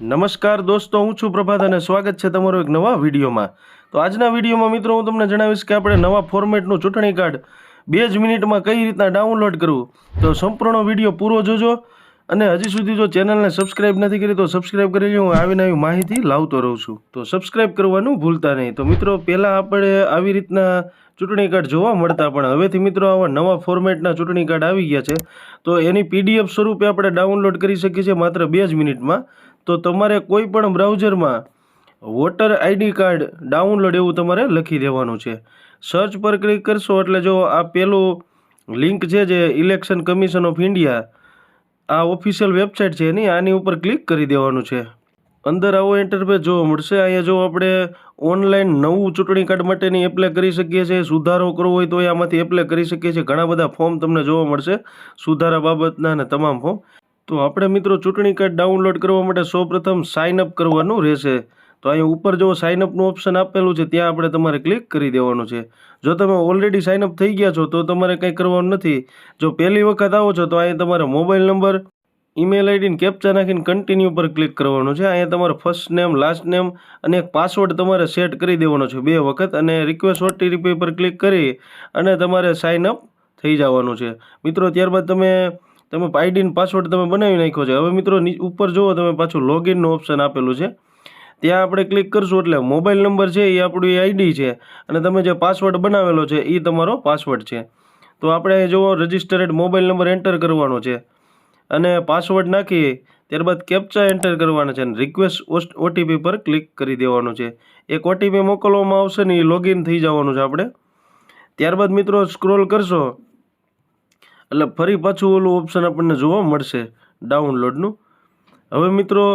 નમસ્કાર દોસ્તો, હું છું પ્રભાત અને સ્વાગત છે તમારો એક નવા વિડીયોમાં. તો આજના વિડીયોમાં મિત્રો હું તમને જણાવીશ કે આપણે નવા ફોર્મેટનું ચૂંટણી કાર્ડ બે જ મિનિટમાં કઈ રીતના ડાઉનલોડ કરવું. તો સંપૂર્ણ વીડિયો પૂરો જોજો અને હજી સુધી જો ચેનલને સબસ્ક્રાઇબ નથી કરી તો સબસ્ક્રાઇબ કરી હું આવીને આવી માહિતી લાવતો રહું છું. તો સબસ્ક્રાઇબ કરવાનું ભૂલતા નહીં. તો મિત્રો, પહેલાં આપણે આવી રીતના ચૂંટણી કાર્ડ જોવા મળતા પણ હવેથી મિત્રો આવા નવા ફોર્મેટના ચૂંટણી કાર્ડ આવી ગયા છે. તો એની પીડીએફ સ્વરૂપે આપણે ડાઉનલોડ કરી શકીએ છીએ માત્ર બે જ મિનિટમાં. તો તમારે કોઈ પણ બ્રાઉઝરમાં વોટર આઈડી કાર્ડ ડાઉનલોડ એવું તમારે લખી દેવાનું છે. સર્ચ પર ક્લિક કરશો એટલે જો આ પેલું લિંક છે જે ઇલેક્શન કમિશન ઓફ ઇન્ડિયા, આ ઓફિશિયલ વેબસાઇટ છે એની, આની ઉપર ક્લિક કરી દેવાનું છે. અંદર આવો ઇન્ટરફેસ જોવા મળશે. અહીંયા જો આપણે ઓનલાઈન નવું ચૂંટણી કાર્ડ માટેની એપ્લાય કરી શકીએ છીએ, સુધારો કરવો હોય તો એ આમાંથી એપ્લાય કરી શકીએ છીએ. ઘણા બધા ફોર્મ તમને જોવા મળશે. સુધારા બાબતના અને તમામ ફોર્મ તો આપણે મિત્રો ચૂંટણી કાર્ડ ડાઉનલોડ કરવા માટે સૌપ્રથમ સાઇન અપ કરવાનું રહેશે. તો અહીંયા ઉપર જો સાઇન અપનું ઓપ્શન આપેલું છે, ત્યાં આપણે તમારે ક્લિક કરી દેવાનું છે. જો તમે ઓલરેડી સાઇન અપ થઈ ગયા છો, તો તમારે કંઈ કરવાનું નથી. જો પહેલી વખત આવો છો, તો અહીંયા તમારે મોબાઈલ નંબર ઈમેલ આઈડીને કેપ્ચા નાખીને કન્ટિન્યુ પર ક્લિક કરવાનું છે. અહીંયા તમારે ફર્સ્ટ નેમ લાસ્ટ નેમ અને એક પાસવર્ડ તમારે સેટ કરી દેવાનો છે બે વખત અને રિક્વેસ્ટ ઓટીપી પર ક્લિક કરી અને તમારે સાઇન અપ થઈ જવાનું છે. મિત્રો, ત્યારબાદ તમે તમે આઈડીન પાસવર્ડ તમે બનાવી નાખ્યો છે. હવે મિત્રો ઉપર જુઓ તમે પાછું લોગિનનું ઓપ્શન આપેલું છે. ત્યાં આપણે ક્લિક કરશું એટલે મોબાઈલ નંબર છે એ આપણી આઈડી છે અને તમે જે પાસવર્ડ બનાવેલો છે એ તમારો પાસવર્ડ છે. તો આપણે જુઓ રજિસ્ટર્ડ મોબાઈલ નંબર એન્ટર કરવાનો છે. અને પાસવર્ડ નાખી ત્યારબાદ કેપ્ચા એન્ટર કરવાના છે અને રિક્વેસ્ટ ઓટીપી પર ક્લિક કરી દેવાનું છે. એક ઓટીપી મોકલવામાં આવશે ને એ લોગિન થઈ જવાનું છે આપણે. ત્યારબાદ મિત્રો સ્ક્રોલ કરશો એટલે ફરી પાછું ઓલું ઓપ્શન આપણને જોવા મળશે ડાઉનલોડનું હવે મિત્રો,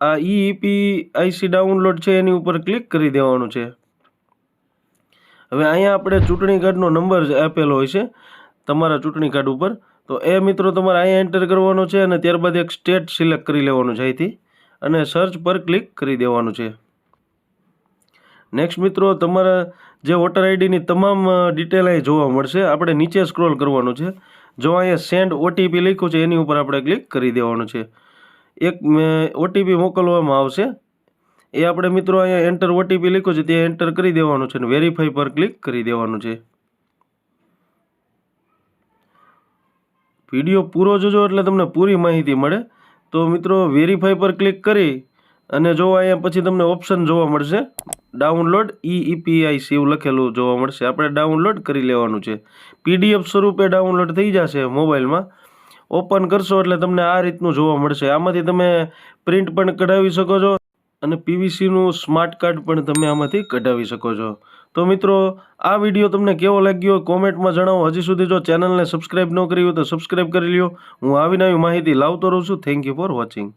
આ આઈસી ડાઉનલોડ છે, એની ઉપર ક્લિક કરી દેવાનું છે. હવે અહીંયા આપણે ચૂંટણી કાર્ડનો નંબર આપેલો હોય છે, તમારા ચૂંટણી કાર્ડ ઉપર. તો એ મિત્રો તમારે અહીંયા એન્ટર કરવાનો છે અને ત્યારબાદ એક સ્ટેટ સિલેક્ટ કરી લેવાનું છે અહીંથી. અને સર્ચ પર ક્લિક કરી દેવાનું છે. નેક્સ્ટ મિત્રો, તમારા જે વોટર આઈડીની તમામ ડિટેલ અહીં જોવા મળશે. આપણે નીચે સ્ક્રોલ કરવાનું છે. જો અહીંયા સેન્ડ ઓટીપી લખ્યું છે, એની ઉપર આપણે ક્લિક કરી દેવાનું છે. એક ઓટીપી મોકલવામાં આવશે. એ આપણે મિત્રો અહીંયા એન્ટર ઓટીપી લખ્યું છે ત્યાં એન્ટર કરી દેવાનું છે અને વેરીફાઈ પર ક્લિક કરી દેવાનું છે. વીડિયો પૂરો જોજો એટલે તમને પૂરી માહિતી મળે. તો મિત્રો વેરીફાઈ પર ક્લિક કરી અને જો અહીંયા પછી તમને ઓપ્શન જોવા મળશે ડાઉનલોડ ઈ ઈપીઆઈસી એવું લખેલું જોવા મળશે. આપણે ડાઉનલોડ કરી લેવાનું છે. પીડીએફ સ્વરૂપે ડાઉનલોડ થઈ જશે મોબાઈલમાં. ઓપન કરશો એટલે તમને આ રીતનું જોવા મળશે. આમાંથી તમે પ્રિન્ટ પણ કઢાવી શકો છો અને પીવીસીનું સ્માર્ટ કાર્ડ પણ તમે આમાંથી કઢાવી શકો છો. તો મિત્રો, આ વીડિયો તમને કેવો લાગ્યો? કોમેન્ટમાં જણાવો. હજી સુધી જો ચેનલને સબસ્ક્રાઈબ ન કરી હોય તો સબસ્ક્રાઇબ કરી લ્યો. હું આવી માહિતી લાવતો રહું છું. Thank you for watching